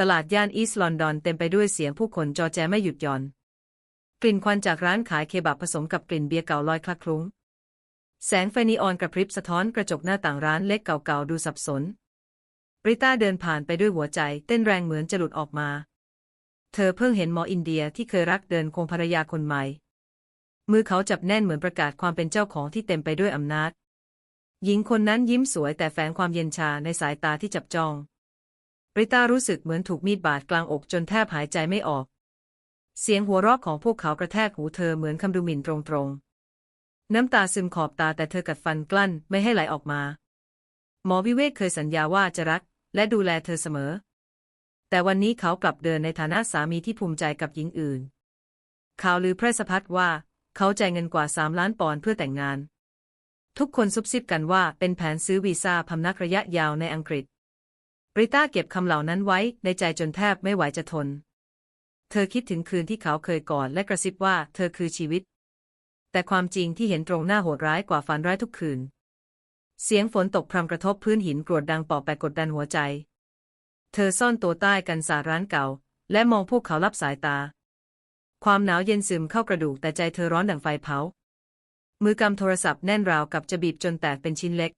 ตลาดย่านอีสต์ลอนดอนเต็มไปด้วยเสียงผู้คนจอแจไม่หยุดหย่อน กลิ่นควันจากร้านขายเคบับผสมกับกลิ่นเบียร์เก่าลอยคลักคลุ้ง แสงไฟนีออนกระพริบสะท้อนกระจกหน้าต่างร้านเล็กเก่าๆดูสับสน ริต้าเดินผ่านไปด้วยหัวใจเต้นแรงเหมือนจะหลุดออกมา เธอเพิ่งเห็นหมออินเดียที่เคยรักเดินคงภรรยาคนใหม่ มือเขาจับแน่นเหมือนประกาศความเป็นเจ้าของที่เต็มไปด้วยอำนาจ หญิงคนนั้นยิ้มสวยแต่แฝงความเย็นชาในสายตาที่จับจ้อง ริต้ารู้สึกเหมือนถูกมีดบาดกลางอกจนแทบหายใจไม่ออก เสียงหัวเราะของพวกเขากระแทกหูเธอเหมือนคำดูหมิ่นตรงๆ น้ำตาซึมขอบตาแต่เธอกัดฟันกลั้นไม่ให้ไหลออกมา หมอวิเวกเคยสัญญาว่าจะรัก และดูแลเธอเสมอ แต่วันนี้เขากลับเดินในฐานะสามีที่ภูมิใจกับหญิงอื่น ข่าวลือแพร่สะพัดว่า เขาจ่ายเงินกว่าสามล้านปอนด์เพื่อแต่งงาน ทุกคนซุบซิบกันว่าเป็นแผนซื้อวีซ่าพำนักระยะยาวในอังกฤษ ริต้าเก็บคำเหล่านั้นไว้ในใจจนแทบไม่ไหวจะทน เธอคิดถึงคืนที่เขาเคยกอดและกระซิบว่าเธอคือชีวิต แต่ความจริงที่เห็นตรงหน้าโหดร้ายกว่าฝันร้ายทุกคืน เสียงฝนตกพรำกระทบพื้นหินกรวดดังปอบแปกกดดันหัวใจ เธอซ่อนตัวใต้กันสาร้านเก่า และมองพวกเขาลับสายตา ความหนาวเย็นซึมเข้ากระดูกแต่ใจเธอร้อนดั่งไฟเผา มือกำโทรศัพท์แน่นราวกับจะบีบจนแตกเป็นชิ้นเล็ก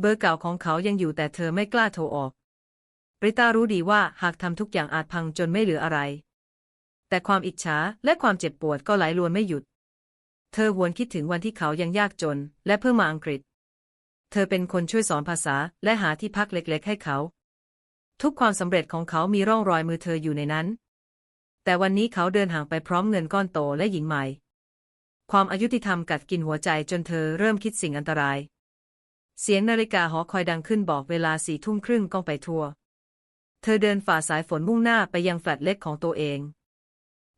เบอร์เก่าของเขายังอยู่แต่เธอไม่กล้าโทรออก ริต้ารู้ดีว่าหากทำทุกอย่างอาจพังจนไม่เหลืออะไร แต่ความอิจฉาและความเจ็บปวดก็ไหลลวนไม่หยุด เธอหวนคิดถึงวันที่เขายังยากจน และเพิ่งมาอังกฤษ เธอเป็นคนช่วยสอนภาษาและหาที่พักเล็กๆ ให้เขา ทุกความสำเร็จของเขามีร่องรอยมือเธออยู่ในนั้น แต่วันนี้เขาเดินห่างไปพร้อมเงินก้อนโตและหญิงใหม่ ความอายุติธรรมกัดกินหัวใจจนเธอเริ่มคิดสิ่งอันตรายเสียงนาฬิกาหอคอยดังขึ้นบอกเวลาสี่ทุ่มครึ่งก้องไปทั่ว เธอเดินฝ่าสายฝนมุ่งหน้าไปยังแฟลตเล็กของตัวเอง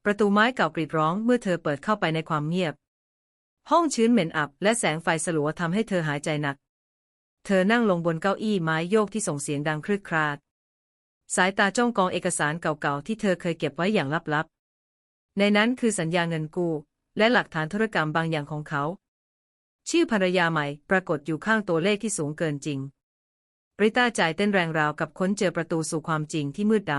ประตูไม้เก่ากรีดร้องเมื่อเธอเปิดเข้าไปในความเงียบ ห้องชื้นเหม็นอับและแสงไฟสลัวทำให้เธอหายใจหนัก เธอนั่งลงบนเก้าอี้ไม้โยกที่ส่งเสียงดังครืดคราด สายตาจ้องกองเอกสารเก่าๆที่เธอเคยเก็บไว้อย่างลับๆ ในนั้นคือสัญญาเงินกู้และหลักฐานธุรกรรมบางอย่างของเขา ชื่อภรรยาใหม่ปรากฏอยู่ข้างตัวเลขที่สูงเกินจริง ริต้าใจเต้นแรงราวกับค้นเจอประตูสู่ความจริงที่มืดด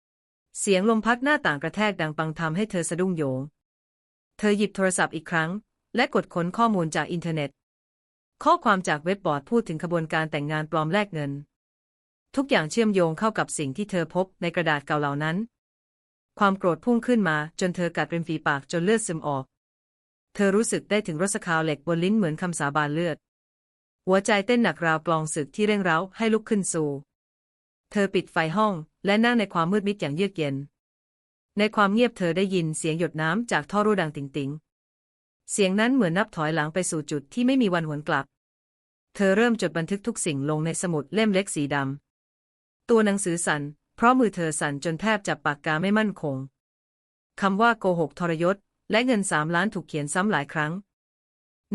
ำ เสียงลมพัดหน้าต่างกระแทกดังปังทำให้เธอสะดุ้งโยง เธอหยิบโทรศัพท์อีกครั้ง และกดค้นข้อมูลจากอินเทอร์เน็ต ข้อความจากเว็บบอร์ดพูดถึงขบวนการแต่งงานปลอมแลกเงิน ทุกอย่างเชื่อมโยงเข้ากับสิ่งที่เธอพบในกระดาษเก่าเหล่านั้น ความโกรธพุ่งขึ้นมาจนเธอกัดริมฝีปากจนเลือดซึมออก เธอรู้สึกได้ถึงรสคาวเหล็กบนลิ้นเหมือนคำสาบานเลือด หัวใจเต้นหนักราวกลองศึกที่เร่งเร้าให้ลุกขึ้นสู่ เธอปิดไฟห้องและนั่งในความมืดมิดอย่างเยือกเย็น ในความเงียบเธอได้ยินเสียงหยดน้ำจากท่อรั่วดังติ่งๆเสียงนั้นเหมือนนับถอยหลังไปสู่จุดที่ไม่มีวันหวนกลับ เธอเริ่มจดบันทึกทุกสิ่งลงในสมุดเล่มเล็กสีดำ ตัวหนังสือสั่น เพราะมือเธอสั่นจนแทบจับปากกาไม่มั่นคง คำว่าโกหกทรยศ และเงินสามล้านถูกเขียนซ้ำหลายครั้ง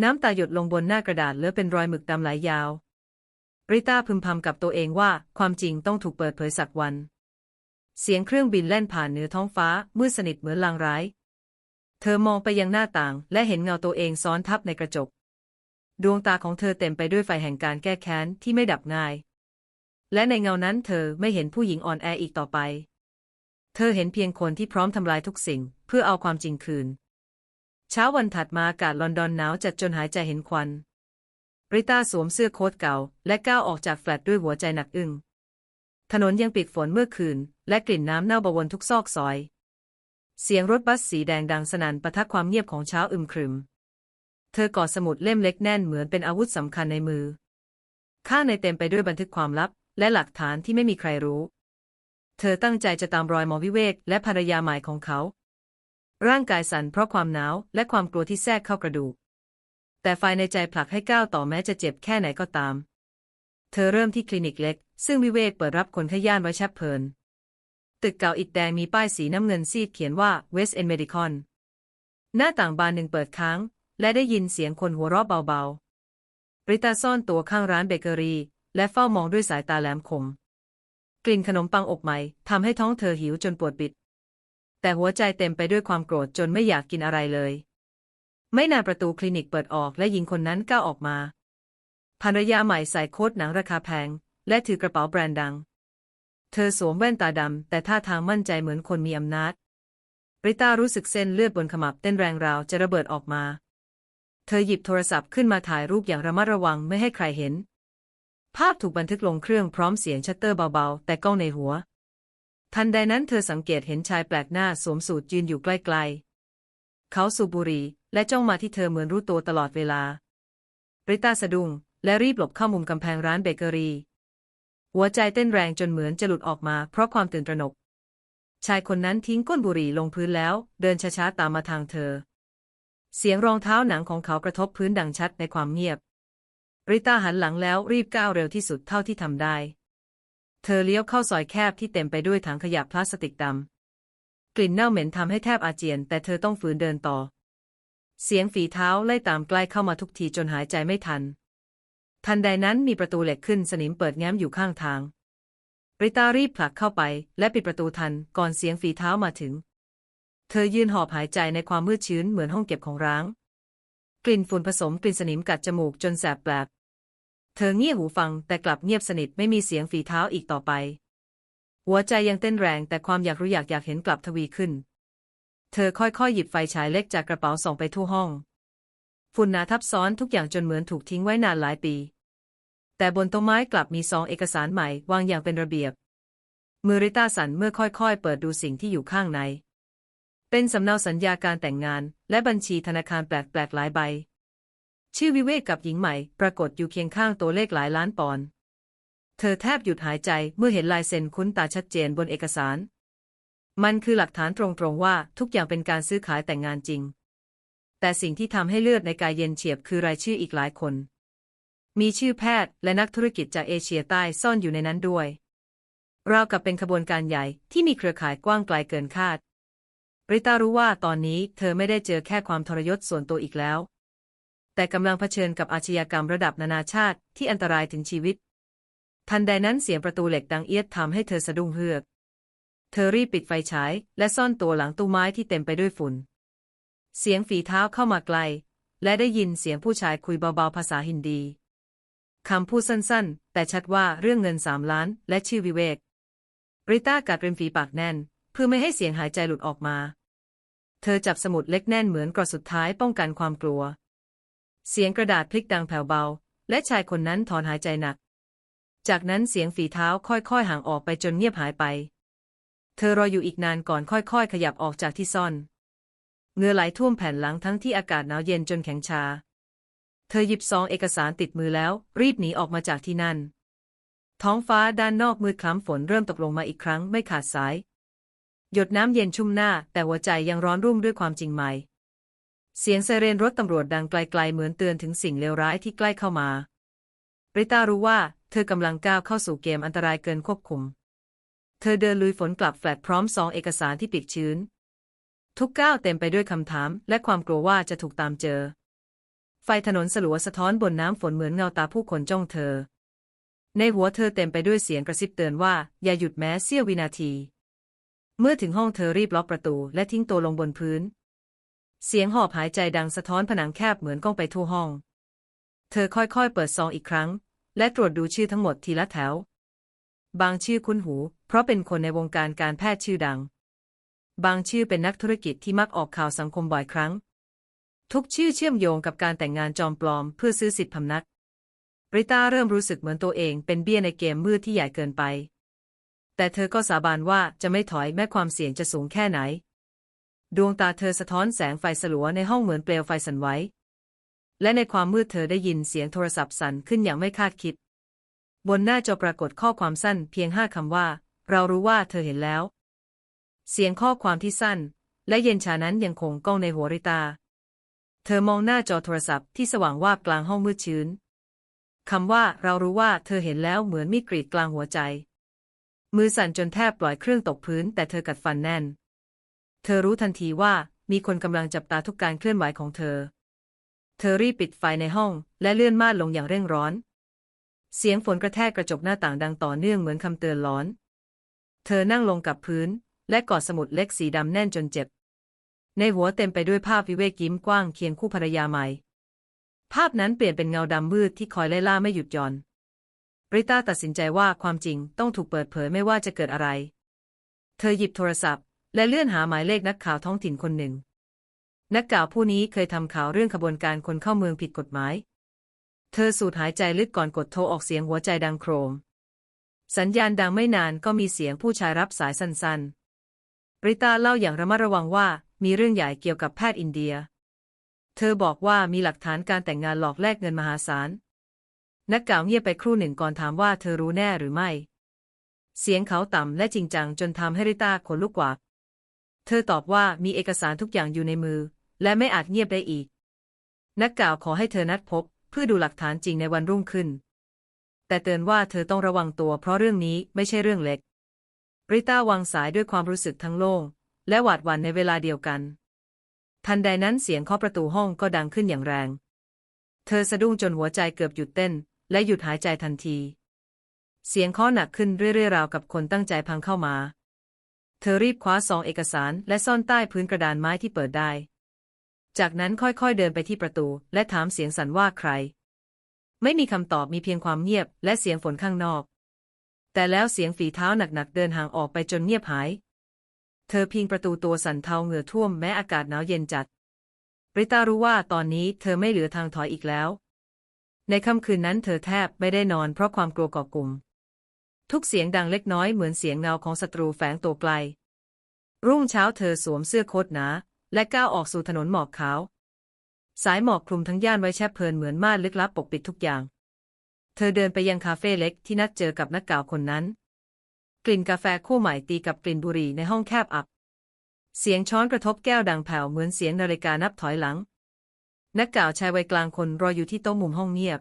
น้ำตาหยดลงบนหน้ากระดาษเหลือเป็นรอยหมึกดำไหลยาว ริต้าพึมพำกับตัวเองว่า ความจริงต้องถูกเปิดเผยสักวัน เสียงเครื่องบินแล่นผ่านเหนือท้องฟ้ามืดสนิทเหมือนลางร้าย เธอมองไปยังหน้าต่าง และเห็นเงาตัวเองซ้อนทับในกระจก ดวงตาของเธอเต็มไปด้วยไฟแห่งการแก้แค้นที่ไม่ดับง่าย และในเงานั้นเธอไม่เห็นผู้หญิงอ่อนแออีกต่อไป เธอเห็นเพียงคนที่พร้อมทำลายทุกสิ่ง เพื่อเอาความจริงคืน เช้าวันถัดมาอากาศลอนดอนหนาวจัดจนหายใจเห็นควัน ริต้าสวมเสื้อโค้ทเก่า และก้าวออกจากแฟลตด้วยหัวใจหนักอึ้ง ถนนยังปีกฝนเมื่อคืน และกลิ่นน้ำเน่าบวนทุกซอกซอย เสียงรถบัสสีแดงดังสนั่นปะทะความเงียบของเช้าอึมครึม เธอกอดสมุดเล่มเล็กแน่นเหมือนเป็นอาวุธสำคัญในมือ ข้างในเต็มไปด้วยบันทึกความลับ และหลักฐานที่ไม่มีใครรู้ เธอตั้งใจจะตามรอยมอวิเวกและภรรยาใหม่ของเขา ร่างกายสั่นเพราะความหนาวและความกลัวที่แทรกเข้ากระดูก แต่ไฟในใจผลักให้ก้าวต่อแม้จะเจ็บแค่ไหนก็ตาม เธอเริ่มที่คลินิกเล็ก ซึ่งวิเวกเปิดรับคนขย่านไว้แชบเพลิน ตึกเก่าอิฐแดงมีป้ายสีน้ำเงินซีดเขียนว่า West End Medical หน้าต่างบานหนึ่งเปิดค้าง และได้ยินเสียงคนหัวเราะเบาๆริตาซ่อนตัวข้างร้านเบเกอรี่และเฝ้ามองด้วยสายตาแหลมคม กลิ่นขนมปังอบใหม่ทำให้ท้องเธอหิวจนปวดบิด แต่หัวใจเต็มไปด้วยความโกรธจนไม่อยากกินอะไรเลย ไม่นานประตูคลินิกเปิดออกและหญิงคนนั้นก้าวออกมาภรรยาใหม่ใส่โค้ทหนังราคาแพง และถือกระเป๋าแบรนด์ดัง เธอสวมแว่นตาดำ แต่ท่าทางมั่นใจเหมือนคนมีอำนาจริต้ารู้สึกเส้นเลือดบนขมับเต้นแรงราวจะระเบิดออกมา เธอหยิบโทรศัพท์ขึ้นมาถ่ายรูปอย่างระมัดระวังไม่ให้ใครเห็น ภาพถูกบันทึกลงเครื่องพร้อมเสียงชัตเตอร์เบาๆ แต่กล้องในหัว ทันใดนั้นเธอสังเกตเห็นชายแปลกหน้าสวมสูทยืนอยู่ใกล้ๆ เขาสูบบุหรี่และจ้องมาที่เธอเหมือนรู้ตัวตลอดเวลา ริต้าสะดุ้งและรีบหลบเข้ามุมกำแพงร้านเบเกอรี่ หัวใจเต้นแรงจนเหมือนจะหลุดออกมาเพราะความตื่นตระหนก ชายคนนั้นทิ้งก้นบุหรี่ลงพื้นแล้ว เดินช้าๆตามมาทางเธอ เสียงรองเท้าหนังของเขากระทบพื้นดังชัดในความเงียบ ริต้าหันหลังแล้วรีบก้าวเร็วที่สุดเท่าที่ทำได้ เธอเลี้ยวเข้าซอยแคบที่เต็มไปด้วยถังขยะพลาสติกดำ กลิ่นเน่าเหม็นทำให้แทบอาเจียน แต่เธอต้องฝืนเดินต่อ เสียงฝีเท้าไล่ตามใกล้เข้ามาทุกทีจนหายใจไม่ทัน ทันใดนั้นมีประตูเหล็กขึ้นสนิมเปิดแง้มอยู่ข้างทาง ริต้ารีบผลักเข้าไป และปิดประตูทันก่อนเสียงฝีเท้ามาถึง เธอยืนหอบหายใจในความมืดชื้นเหมือนห้องเก็บของร้าง กลิ่นฝุ่นผสมกลิ่นสนิมกัดจมูกจนแสบแปลบ เธอเงี่ยหูฟังแต่กลับเงียบสนิทไม่มีเสียงฝีเท้าอีกต่อไป หัวใจยังเต้นแรงแต่ความอยากรู้อยากอยากเห็นกลับทวีขึ้น เธอค่อยๆ หยิบไฟฉายเล็กจากกระเป๋าส่องไปทั่วห้อง ฝุ่นหนาทับซ้อนทุกอย่างจนเหมือนถูกทิ้งไว้นานหลายปี แต่บนโต๊ะไม้กลับมีซองเอกสารใหม่วางอย่างเป็นระเบียบ มือริต้าสันเมื่อค่อยๆ เปิดดูสิ่งที่อยู่ข้างใน เป็นสำเนาสัญญาการแต่งงาน และบัญชีธนาคารแปลกๆหลายใบ ชื่อวิเวกกับหญิงใหม่ ปรากฏอยู่เคียงข้างตัวเลขหลายล้านปอนด์เธอแทบหยุดหายใจเมื่อเห็นลายเซ็นคุ้นตาชัดเจนบนเอกสาร มันคือหลักฐานตรงๆว่าทุกอย่างเป็นการซื้อขายแต่งงานจริง แต่สิ่งที่ทำให้เลือดในกายเย็นเฉียบคือรายชื่ออีกหลายคน มีชื่อแพทย์และนักธุรกิจจากเอเชียใต้ซ่อนอยู่ในนั้นด้วยราวกับเป็นขบวนการใหญ่ที่มีเครือข่ายกว้างไกลเกินคาดริต้ารู้ว่าตอนนี้เธอไม่ได้เจอแค่ความทรยศส่วนตัวอีกแล้ว แต่กำลังเผชิญกับอาชญากรรมระดับนานาชาติที่อันตรายถึงชีวิต ทันใดนั้นเสียงประตูเหล็กดังเอียดทำให้เธอสะดุ้งเฮือก เธอรีบปิดไฟฉาย และซ่อนตัวหลังตู้ไม้ที่เต็มไปด้วยฝุ่น เสียงฝีเท้าเข้ามาไกล และได้ยินเสียงผู้ชายคุยเบาๆภาษาฮินดีคำพูดสั้นๆ แต่ชัดว่าเรื่องเงินสามล้าน และชื่อวิเวก ริต้ากัดริมฝีปากแน่น เพื่อไม่ให้เสียงหายใจหลุดออกมา เธอจับสมุดเล็กแน่นเหมือนกรอสุดท้ายป้องกันความกลัว เสียงกระดาษพลิกดังแผ่วเบา และชายคนนั้นถอนหายใจหนัก จากนั้นเสียงฝีเท้าค่อยๆห่างออกไปจนเงียบหายไป เธอรออยู่อีกนานก่อนค่อยๆ ขยับออกจากที่ซ่อนเงื่อไหลท่วมแผ่นหลังทั้งที่อากาศหนาวเย็นจนแข็งชา เธอหยิบซองเอกสารติดมือแล้ว รีบหนีออกมาจากที่นั่น ท้องฟ้าด้านนอกมืดคล้ำฝนเริ่มตกลงมาอีกครั้งไม่ขาดสาย หยดน้ำเย็นชุ่มหน้า แต่หัวใจยังร้อนรุ่มด้วยความจริงใหม่ เสียงไซเรนรถตำรวจดังไกลๆเหมือนเตือนถึงสิ่งเลวร้ายที่ใกล้เข้ามา ริต้ารู้ว่าเธอกำลังก้าวเข้าสู่เกมอันตรายเกินควบคุม เธอเดินลุยฝนกลับแฟลตพร้อมซองเอกสารที่ปียกชื้น ทุกก้าวเต็มไปด้วยคำถาม และความกลัวว่าจะถูกตามเจอ ไฟถนนสลัวสะท้อนบนน้ำฝนเหมือนเงาตาผู้คนจ้องเธอ ในหัวเธอเต็มไปด้วยเสียงกระซิบเตือนว่าอย่าหยุดแม้เสี้ยววินาที เมื่อถึงห้องเธอรีบล็อกประตูและทิ้งตัวลงบนพื้น เสียงหอบหายใจดังสะท้อนผนังแคบเหมือนก้องไปทั่วห้อง เธอค่อยๆ เปิดซองอีกครั้ง และตรวจดูชื่อทั้งหมดทีละแถว บางชื่อคุ้นหู เพราะเป็นคนในวงการการแพทย์ชื่อดัง บางชื่อเป็นนักธุรกิจที่มักออกข่าวสังคมบ่อยครั้ง ทุกชื่อเชื่อมโยงกับการแต่งงานจอมปลอมเพื่อซื้อสิทธิพำนักริต้าเริ่มรู้สึกเหมือนตัวเองเป็นเบี้ยในเกมมืดที่ใหญ่เกินไป แต่เธอก็สาบานว่าจะไม่ถอยแม้ความเสี่ยงจะสูงแค่ไหน ดวงตาเธอสะท้อนแสงไฟสลัวในห้องเหมือนเปลวไฟสั่นไหว และในความมืดเธอได้ยินเสียงโทรศัพท์สั่นขึ้นอย่างไม่คาดคิด บนหน้าจอปรากฏข้อความสั้นเพียงห้าคำว่า เรารู้ว่าเธอเห็นแล้ว เสียงข้อความที่สั้น และเย็นชานั้นยังคงก้องในหัวริตา เธอมองหน้าจอโทรศัพท์ที่สว่างวาบกลางห้องมืดชื้นคำว่าเรารู้ว่าเธอเห็นแล้วเหมือนมีดกรีดกลางหัวใจ มือสั่นจนแทบปล่อยเครื่องตกพื้นแต่เธอกัดฟันแน่น เธอรู้ทันทีว่ามีคนกำลังจับตาทุกการเคลื่อนไหวของเธอ เธอรีบปิดไฟในห้องและเลื่อนม่านลงอย่างเร่งร้อน เสียงฝนกระแทกกระจกหน้าต่างดังต่อเนื่องเหมือนคำเตือนร้อน เธอนั่งลงกับพื้น และกอดสมุดเล็กสีดำแน่นจนเจ็บ ในหัวเต็มไปด้วยภาพวิเวกยิ้มกว้างเคียงคู่ภรรยาใหม่ ภาพนั้นเปลี่ยนเป็นเงาดำมืดที่คอยไล่ล่าไม่หยุดหย่อนริต้าตัดสินใจว่าความจริงต้องถูกเปิดเผยไม่ว่าจะเกิดอะไร เธอหยิบโทรศัพท์ และเลื่อนหาหมายเลขนักข่าวท้องถิ่นคนหนึ่ง นักข่าวผู้นี้เคยทำข่าวเรื่องขบวนการคนเข้าเมืองผิดกฎหมาย เธอสูดหายใจลึกก่อนกดโทรออกเสียงหัวใจดังโครม สัญญาณดังไม่นานก็มีเสียงผู้ชายรับสายสั้นๆริตาเล่าอย่างระมัดระวังว่ามีเรื่องใหญ่เกี่ยวกับแพทย์อินเดีย เธอบอกว่ามีหลักฐานการแต่งงานหลอกแลกเงินมหาศาล นักข่าวเงียบไปครู่หนึ่งก่อนถามว่าเธอรู้แน่หรือไม่ เสียงเขาต่ำและจริงจังจนทำให้ริต้าขนลุกกว่า เธอตอบว่ามีเอกสารทุกอย่างอยู่ในมือ และไม่อาจเงียบได้อีก นักข่าวขอให้เธอนัดพบ เพื่อดูหลักฐานจริงในวันรุ่งขึ้น แต่เตือนว่าเธอต้องระวังตัวเพราะเรื่องนี้ไม่ใช่เรื่องเล็ก ริต้าวางสายด้วยความรู้สึกทั้งโล่ง และหวาดหวั่นในเวลาเดียวกัน ทันใดนั้นเสียงเคาะประตูห้องก็ดังขึ้นอย่างแรง เธอสะดุ้งจนหัวใจเกือบหยุดเต้น และหยุดหายใจทันที เสียงเคาะหนักขึ้นเรื่อยๆราวกับคนตั้งใจพังเข้ามา เธอรีบคว้าซองเอกสารและซ่อนใต้พื้นกระดานไม้ที่เปิดได้ จากนั้นค่อยๆเดินไปที่ประตู และถามเสียงสั่นว่าใคร ไม่มีคำตอบมีเพียงความเงียบและเสียงฝนข้างนอก แต่แล้วเสียงฝีเท้าหนักๆเดินห่างออกไปจนเงียบหาย เธอพิงประตูตัวสั่นเทาเหงื่อท่วมแม้อากาศหนาวเย็นจัดริตารู้ว่าตอนนี้เธอไม่เหลือทางถอยอีกแล้ว ในค่ำคืนนั้นเธอแทบไม่ได้นอนเพราะความกลัวก่อกลุ่ม ทุกเสียงดังเล็กน้อยเหมือนเสียงเงาของศัตรูแฝงตัวไกล รุ่งเช้าเธอสวมเสื้อโค้ทหนา และก้าวออกสู่ถนนหมอกขาว สายหมอกคลุมทั้งย่านไว้แชบเพลินเหมือนม่านลึกลับปกปิดทุกอย่าง เธอเดินไปยังคาเฟ่เล็กที่นัดเจอกับนักกล่าวคนนั้น กลิ่นกาแฟคู่ใหม่ตีกับกลิ่นบุหรี่ในห้องแคบอับ เสียงช้อนกระทบแก้วดังแผ่วเหมือนเสียงนาฬิกานับถอยหลัง นักกล่าวชายวัยกลางคนรออยู่ที่โต๊ะมุมห้องเงียบ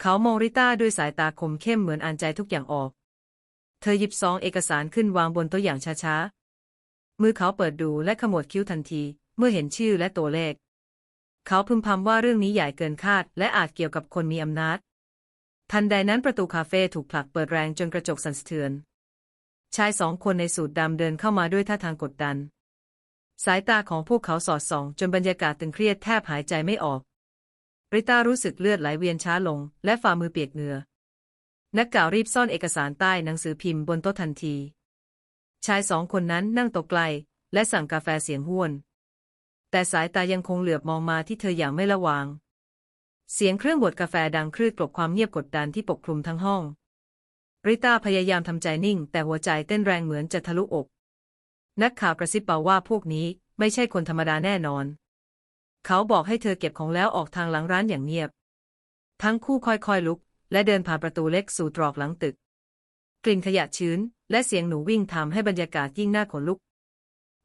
เขามองริต้าด้วยสายตาคมเข้มเหมือนอ่านใจทุกอย่างออก เธอหยิบซองเอกสารขึ้นวางบนโต๊ะอย่างช้าๆ มือเขาเปิดดูและขมวดคิ้วทันที เมื่อเห็นชื่อและตัวเลข เขาพึมพำว่าเรื่องนี้ใหญ่เกินคาด และอาจเกี่ยวกับคนมีอำนาจ ทันใดนั้นประตูคาเฟ่ถูกผลักเปิดแรงจนกระจกสั่นสะเทือน ชายสองคนในสูทดำเดินเข้ามาด้วยท่าทางกดดัน สายตาของพวกเขาสอดส่อง จนบรรยากาศตึงเครียดแทบหายใจไม่ออก ริต้ารู้สึกเลือดไหลเวียนช้าลง และฝ่ามือเปียกเหงื่อ นักข่าวรีบซ่อนเอกสารใต้หนังสือพิมพ์บนโต๊ะทันที ชายสองคนนั้นนั่งโต๊ะไกล และสั่งกาแฟเสียงห้วน แต่สายตายังคงเหลือบมองมาที่เธออย่างไม่ละวาง เสียงเครื่องบดกาแฟดังคลืดกลบความเงียบกดดันที่ปกคลุมทั้งห้อง ริต้าพยายามทำใจนิ่ง แต่หัวใจเต้นแรงเหมือนจะทะลุอก นักข่าวกระซิบเบาว่าพวกนี้ไม่ใช่คนธรรมดาแน่นอน เขาบอกให้เธอเก็บของแล้วออกทางหลังร้านอย่างเงียบ ทั้งคู่ค่อยๆลุก และเดินผ่านประตูเล็กสู่ตรอกหลังตึก กลิ่นขยะชื้น และเสียงหนูวิ่งทำให้บรรยากาศยิ่งน่าขนลุก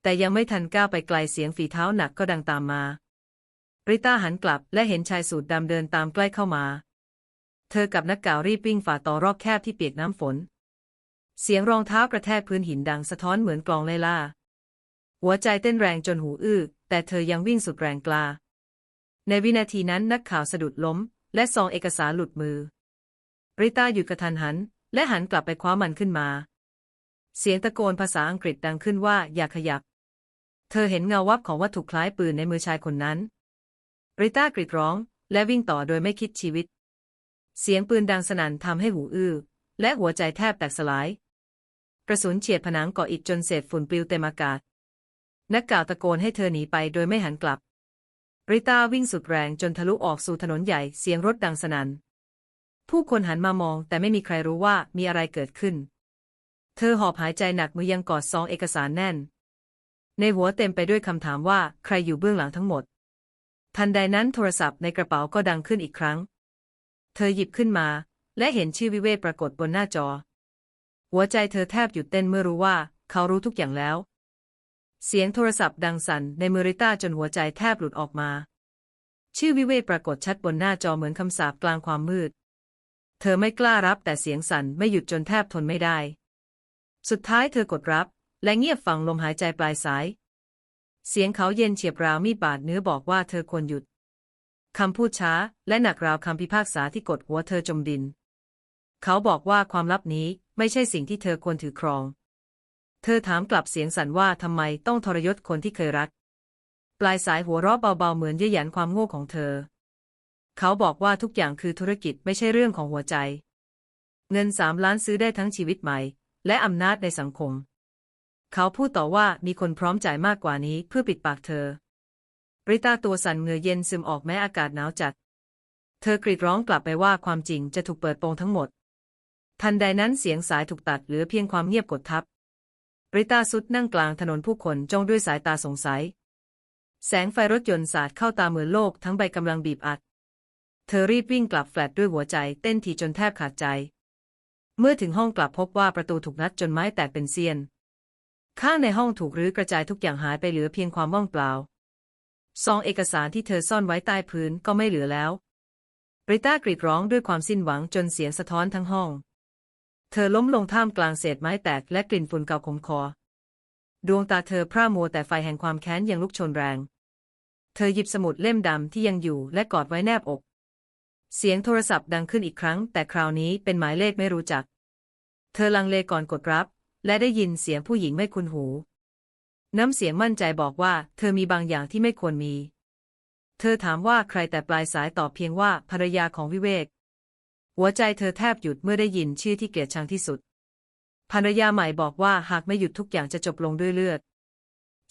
แต่ยังไม่ทันก้าวไปไกลเสียงฝีเท้าหนักก็ดังตามมา ริต้าหันกลับและเห็นชายสูทดำเดินตามใกล้เข้ามา เธอกับนักก่าวรีบวิ่งฝ่าต่อรอบแคบที่เปียกน้ำฝน เสียงรองเท้ากระแทกพื้นหินดังสะท้อนเหมือนกลองไล่ล่า หัวใจเต้นแรงจนหูอื้อ แต่เธอยังวิ่งสุดแรงกล้า ในวินาทีนั้นนักข่าวสะดุดล้ม และซองเอกสารหลุดมือ ริต้าหยุดกระทันหัน และหันกลับไปคว้ามันขึ้นมา เสียงตะโกนภาษาอังกฤษดังขึ้นว่าอย่าขยับ เธอเห็นเงาวับของวัตถุคล้ายปืนในมือชายคนนั้น ริต้ากรีดร้อง และวิ่งต่อโดยไม่คิดชีวิต เสียงปืนดังสนั่นทำให้หูอื้อ และหัวใจแทบแตกสลาย กระสุนเฉียดผนังก่ออิฐจนเศษฝุ่นปลิวเต็มอากาศ นักข่าวตะโกนให้เธอหนีไปโดยไม่หันกลับ ริต้าวิ่งสุดแรงจนทะลุออกสู่ถนนใหญ่เสียงรถดังสนัน่น ผู้คนหันมามองแต่ไม่มีใครรู้ว่ามีอะไรเกิดขึ้น เธอหอบหายใจหนักมือยังกอดซองเอกสารแน่น ในหัวเต็มไปด้วยคำถามว่าใครอยู่เบื้องหลังทั้งหมด ทันใดนั้นโทรศัพท์ในกระเป๋าก็ดังขึ้นอีกครั้ง เธอหยิบขึ้นมา และเห็นชื่อวิเวกปรากฏบนหน้าจอ หัวใจเธอแทบหยุดเต้นเมื่อรู้ว่า เขารู้ทุกอย่างแล้ว เสียงโทรศัพท์ดังสั่นในมือริต้าจนหัวใจแทบหลุดออกมา ชื่อวิเวกปรากฏชัดบนหน้าจอเหมือนคำสาปกลางความมืด เธอไม่กล้ารับแต่เสียงสั่นไม่หยุดจนแทบทนไม่ได้ สุดท้ายเธอกดรับ และเงียบฟังลมหายใจปลายสาย เสียงเขาเย็นเฉียบราวมีดบาดเนื้อบอกว่าเธอควรหยุดคำพูดช้า และหนักราวคำพิพากษาที่กดหัวเธอจมดิน เขาบอกว่าความลับนี้ไม่ใช่สิ่งที่เธอควรถือครอง เธอถามกลับเสียงสั่นว่าทำไมต้องทรยศคนที่เคยรัก ปลายสายหัวเราะเบาๆเหมือนเย้ยหยันความโง่ของเธอ เขาบอกว่าทุกอย่างคือธุรกิจไม่ใช่เรื่องของหัวใจ เงินสามล้านซื้อได้ทั้งชีวิตใหม่ และอำนาจในสังคม เขาพูดต่อว่ามีคนพร้อมจ่ายมากกว่านี้เพื่อปิดปากเธอริต้าตัวสั่นเหงื่อเย็นซึมออกแม้อากาศหนาวจัด เธอกรีดร้องกลับไปว่าความจริงจะถูกเปิดโปงทั้งหมด ทันใดนั้นเสียงสายถูกตัดเหลือเพียงความเงียบกดทับ ริต้าสุดนั่งกลางถนนผู้คนจ้องด้วยสายตาสงสัย แสงไฟรถยนต์สาดเข้าตาเหมือนโลกทั้งใบกำลังบีบอัด เธอรีบวิ่งกลับแฟลตด้วยหัวใจเต้นทีจนแทบขาดใจ เมื่อถึงห้องกลับพบว่าประตูถูกงัดจนไม้แตกเป็นเสี้ยน ข้างในห้องถูกรื้อกระจายทุกอย่างหายไปเหลือเพียงความว่างเปล่าซองเอกสารที่เธอซ่อนไว้ใต้พื้นก็ไม่เหลือแล้วริต้ากรีดร้องด้วยความสิ้นหวังจนเสียงสะท้อนทั้งห้อง เธอล้มลงท่ามกลางเศษไม้แตกและกลิ่นฝุ่นเก่าขมคอ ดวงตาเธอพร่ามัวแต่ไฟแห่งความแค้นยังลุกโชนแรง เธอหยิบสมุดเล่มดำที่ยังอยู่และกอดไว้แนบอก เสียงโทรศัพท์ดังขึ้นอีกครั้ง แต่คราวนี้เป็นหมายเลขไม่รู้จัก เธอลังเลก่อนกดรับ และได้ยินเสียงผู้หญิงไม่คุ้นหู น้ำเสียงมั่นใจบอกว่า เธอมีบางอย่างที่ไม่ควรมี เธอถามว่าใครแต่ปลายสายตอบเพียงว่าภรรยาของวิเวก หัวใจเธอแทบหยุดเมื่อได้ยินชื่อที่เกลียดชังที่สุด ภรรยาใหม่บอกว่าหากไม่หยุดทุกอย่างจะจบลงด้วยเลือด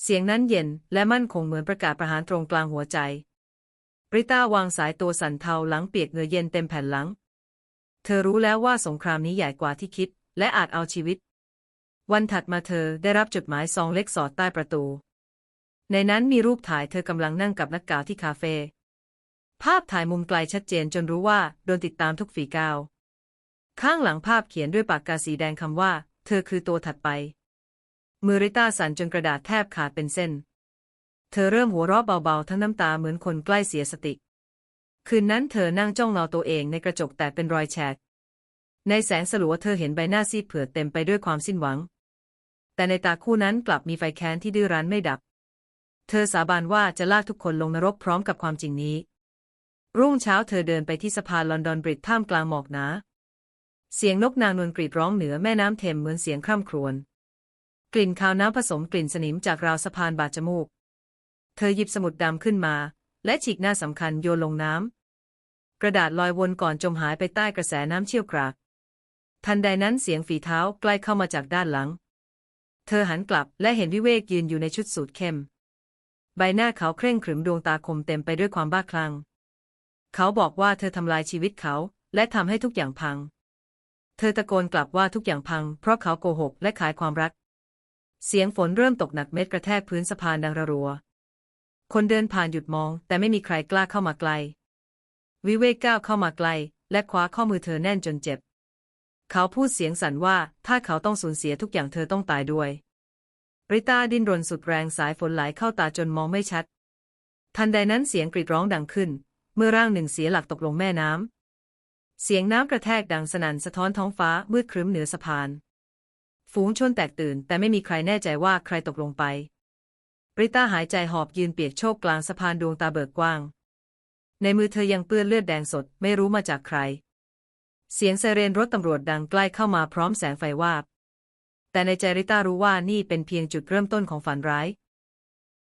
เสียงนั้นเย็นและมั่นคงเหมือนประกาศประหารตรงกลางหัวใจ ริต้าวางสายตัวสั่นเทาหลังเปียกเหงื่อเย็นเต็มแผ่นหลัง เธอรู้แล้วว่าสงครามนี้ใหญ่กว่าที่คิด และอาจเอาชีวิต วันถัดมาเธอได้รับจดหมายซองเล็กสอดใต้ประตู ในนั้นมีรูปถ่ายเธอกำลังนั่งกับนักกล่าวที่คาเฟ่ ภาพถ่ายมุมไกลชัดเจนจนรู้ว่าโดนติดตามทุกฝีก้าว ข้างหลังภาพเขียนด้วยปากกาสีแดงคำว่า เธอคือตัวถัดไป มือริต้าสั่นจนกระดาษแทบขาดเป็นเส้น เธอเริ่มหัวเราะเบาๆ ทั้งน้ำตาเหมือนคนใกล้เสียสติ คืนนั้นเธอนั่งจ้องเงาตัวเองในกระจกแต่เป็นรอยแฉก ในแสงสลัวเธอเห็นใบหน้าซีดเผือดเต็มไปด้วยความสิ้นหวัง แต่ในตาคู่นั้นกลับมีไฟแค้นที่ดื้อรั้นไม่ดับ เธอสาบานว่าจะลากทุกคนลงนรกพร้อมกับความจริงนี้ รุ่งเช้าเธอเดินไปที่สะพานลอนดอนบริดท่ามกลางหมอกหนา เสียงนกนางนวลกรีดร้องเหนือแม่น้ำเทมเหมือนเสียงคร่ำครวญ กลิ่นคาวน้ำผสมกลิ่นสนิมจากราวสะพานบาดจมูก เธอหยิบสมุดดำขึ้นมา และฉีกหน้าสำคัญโยนลงน้ำ กระดาษลอยวนก่อนจมหายไปใต้กระแสน้ำเชี่ยวกราก ทันใดนั้นเสียงฝีเท้าใกล้เข้ามาจากด้านหลัง เธอหันกลับและเห็นวิเวกยืนอยู่ในชุดสูทเข้ม ใบหน้าเขาเคร่งขรึมดวงตาคมเต็มไปด้วยความบ้าคลั่ง เขาบอกว่าเธอทำลายชีวิตเขา และทำให้ทุกอย่างพัง เธอตะโกนกลับว่าทุกอย่างพัง เพราะเขาโกหกและขายความรัก เสียงฝนเริ่มตกหนักเม็ดกระแทกพื้นสะพานดังระรัว คนเดินผ่านหยุดมอง แต่ไม่มีใครกล้าเข้ามาใกล้วิเวกก้าวเข้ามาใกล้และคว้าข้อมือเธอแน่นจนเจ็บ เขาพูดเสียงสั่นว่าถ้าเขาต้องสูญเสียทุกอย่างเธอต้องตายด้วย ริต้าดิ้นรนสุดแรงสายฝนไหลเข้าตาจนมองไม่ชัด ทันใดนั้นเสียงกรีดร้องดังขึ้น เมื่อร่างหนึ่งเสียหลักตกลงแม่น้ำ เสียงน้ำกระแทกดังสนั่นสะท้อนท้องฟ้ามืดครึ้มเหนือสะพาน ฝูงชนแตกตื่น แต่ไม่มีใครแน่ใจว่าใครตกลงไปริต้าหายใจหอบยืนเปียกโชกกลางสะพานดวงตาเบิกกว้าง ในมือเธอยังเปื้อนเลือดแดงสดไม่รู้มาจากใคร เสียงไซเรนรถตำรวจดังใกล้เข้ามาพร้อมแสงไฟวาบ แต่ในใจริต้ารู้ว่านี่เป็นเพียงจุดเริ่มต้นของฝันร้าย